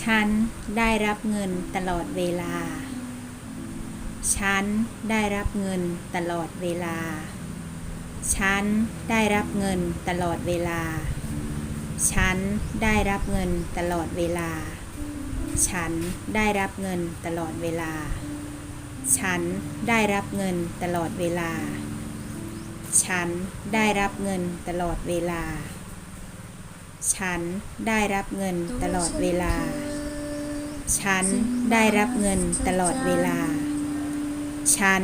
ฉันได้รับเงินตลอดเวลา ฉันได้รับเงินตลอดเวลา ฉันได้รับเงินตลอดเวลา ฉันได้รับเงินตลอดเวลา ฉันได้รับเงินตลอดเวลา ฉันได้รับเงินตลอดเวลา ฉันได้รับเงินตลอดเวลาฉันได้รับเงินตลอดเวลา ฉันได้รับเงินตลอดเวลา ฉัน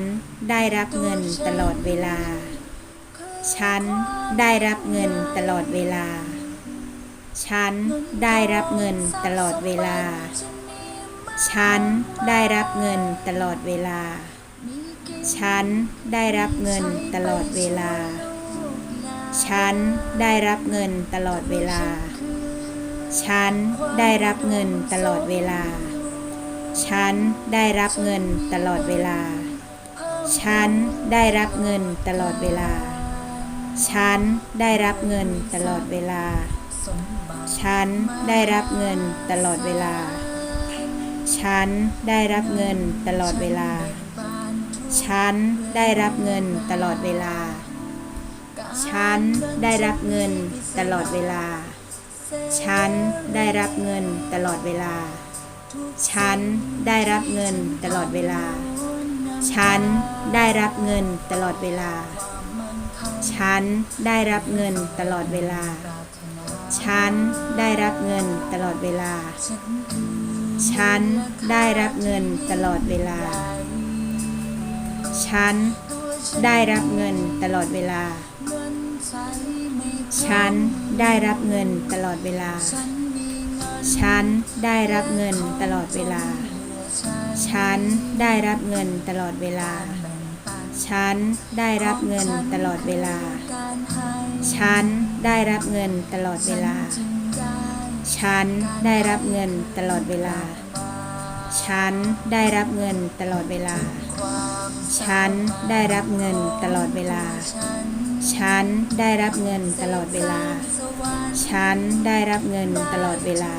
ได้รับเงินตลอดเวลา ฉันได้รับเงินตลอดเวลา ฉันได้รับเงินตลอดเวลา ฉันได้รับเงินตลอดเวลา ฉันได้รับเงินตลอดเวลา ฉันได้รับเงินตลอดเวลา ฉันได้รับเงินตลอดเวลา ฉันได้รับเงินตลอดเวลา ฉันได้รับเงินตลอดเวลา ฉันได้รับเงินตลอดเวลา ฉันได้รับเงินตลอดเวลา ฉันได้รับเงินตลอดเวลา ฉันได้รับเงินตลอดเวลา ฉันได้รับเงินตลอดเวลา ฉันได้รับเงินตลอดเวลา ฉันได้รับเงินตลอดเวลา ฉันได้รับเงินตลอดเวลา ฉันได้รับเงินตลอดเวลา ฉันได้รับเงินตลอดเวลา ฉันได้รับเงินตลอดเวลา ฉันได้รับเงินตลอดเวลา ฉัน ได้รับเงินตลอดเวลา ฉันได้รับเงินตลอดเวลา ฉันได้รับเงินตลอดเวลา ฉันได้รับเงินตลอดเวลา ฉันได้รับเงินตลอดเวลา ฉันได้รับเงินตลอดเวลา ฉันได้รับเงินตลอดเวลา ฉันได้รับเงินตลอดเวลา ฉันได้รับเงินตลอดเวลา ฉันได้รับเงินตลอดเวลา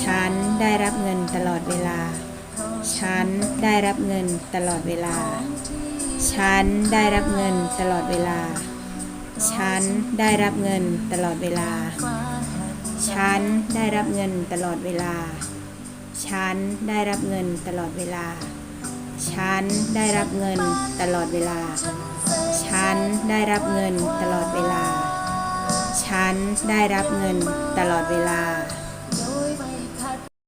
ฉันได้รับเงินตลอดเวลา ฉันได้รับเงินตลอดเวลา ฉันได้รับเงินตลอดเวลา ฉันได้รับเงินตลอดเวลา ฉันได้รับเงินตลอดเวลา ฉันได้รับเงินตลอดเวลา ฉันได้รับเงินตลอดเวลา ฉันได้รับเงินตลอดเวลา ฉันได้รับเงินตลอดเวลา